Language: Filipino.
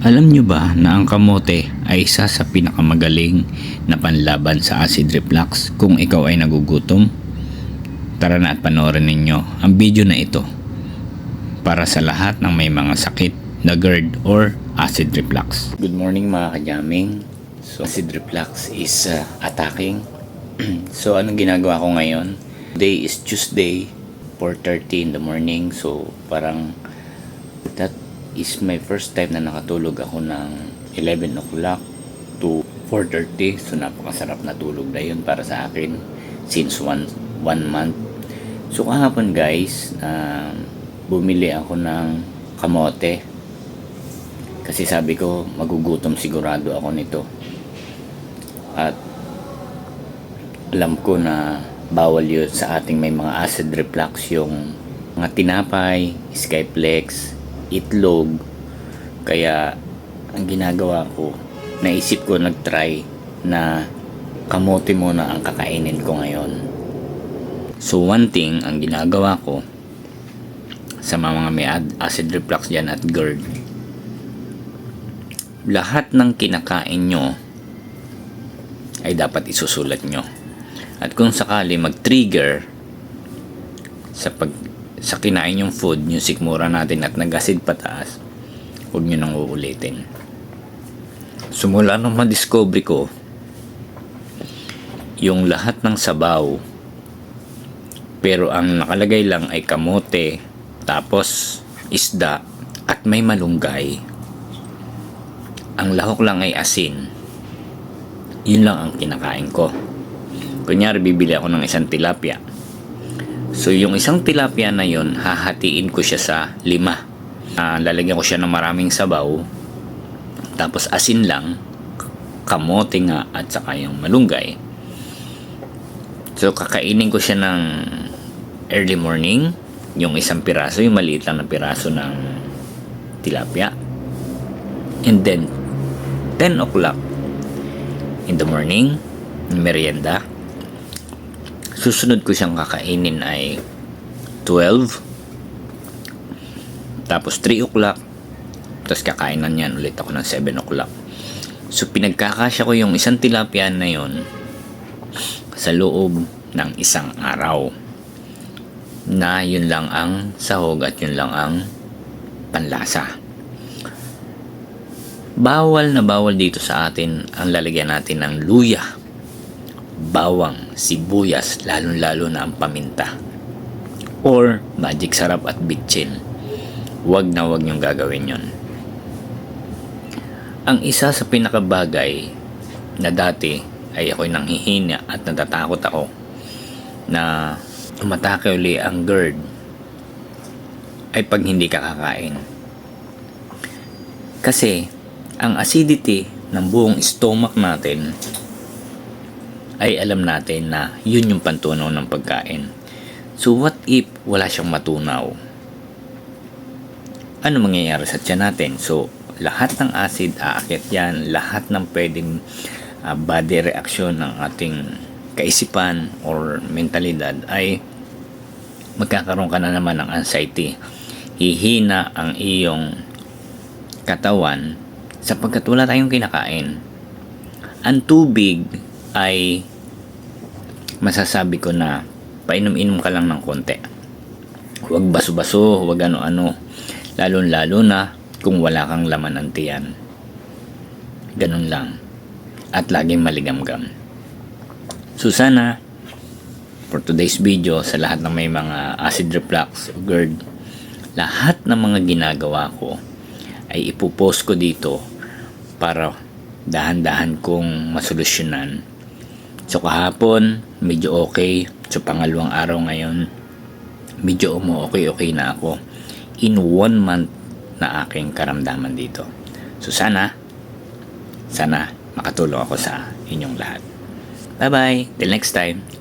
Alam nyo ba na ang kamote ay isa sa pinakamagaling na panlaban sa acid reflux kung ikaw ay nagugutom? Tara na at panoorin ninyo ang video na ito para sa lahat ng may mga sakit na GERD or acid reflux. Good morning mga kajaming. So acid reflux is uh, attacking. so anong ginagawa ko ngayon? Today is Tuesday, 4.30 in the morning. So parang that is my first time na nakatulog ako ng 11 o'clock to 4.30 so napakasarap na tulog na yun para sa akin since one, one month. So kahapon guys uh, bumili ako ng kamote. Kasi sabi ko magugutom sigurado ako nito. At alam ko na bawal yun sa ating may mga acid reflux yung mga tinapay, skyplex, itlog. Kaya ang ginagawa ko, naisip ko nag-try na kamote muna ang kakainin ko ngayon. So one thing ang ginagawa ko sa mga may acid reflux dyan at GERD, lahat ng kinakain nyo ay dapat isusulat nyo. At kung sakali mag-trigger sa pag sa kinain yung food, yung sikmura natin at nag-acid pataas, huwag nyo nang uulitin. Sumula nung ma-discover ko, yung lahat ng sabaw, pero ang nakalagay lang ay kamote, tapos isda, at may malunggay. Ang lahok lang ay asin. Yun lang ang kinakain ko. Kunyari, bibili ako ng isang tilapia So yung isang tilapia na yon hahatiin ko siya sa lima. Uh, lalagyan ko siya ng maraming sabaw. Tapos asin lang, kamote nga at saka yung malunggay. So kakainin ko siya ng early morning, yung isang piraso, yung maliit lang na piraso ng tilapia. And then 10 o'clock in the morning, merienda susunod ko siyang kakainin ay 12 tapos 3 o'clock. Tapos kakainan niyan ulit ako ng 7 o'clock. So pinagkakasya ko yung isang tilapia na yon sa loob ng isang araw na yun lang ang sahog at yun lang ang panlasa. Bawal na bawal dito sa atin ang lalagyan natin ng luya bawang, sibuyas, lalong-lalo na ang paminta. Or magic sarap at bitchin. Huwag na huwag niyong gagawin yon. Ang isa sa pinakabagay na dati ay ako'y nanghihina at natatakot ako na umatake uli ang GERD ay pag hindi ka kakain. Kasi ang acidity ng buong stomach natin ay alam natin na yun yung pantunaw ng pagkain. So what if wala siyang matunaw? Ano mangyayari sa tiyan natin? So lahat ng acid aakit yan, lahat ng pwedeng uh, body reaction ng ating kaisipan or mentalidad ay magkakaroon ka na naman ng anxiety. Hihina ang iyong katawan sapagkat wala tayong kinakain. Ang tubig ay masasabi ko na painom-inom ka lang ng konti. Huwag baso-baso, huwag ano-ano. Lalo-lalo na kung wala kang laman ng tiyan. Ganun lang. At laging maligamgam. So sana, for today's video, sa lahat ng may mga acid reflux o GERD, lahat ng mga ginagawa ko ay ipopost ko dito para dahan-dahan kong masolusyonan So kahapon, medyo okay. So pangalawang araw ngayon, medyo umu okay okay na ako. In one month na aking karamdaman dito. So sana, sana makatulong ako sa inyong lahat. Bye-bye. Till next time.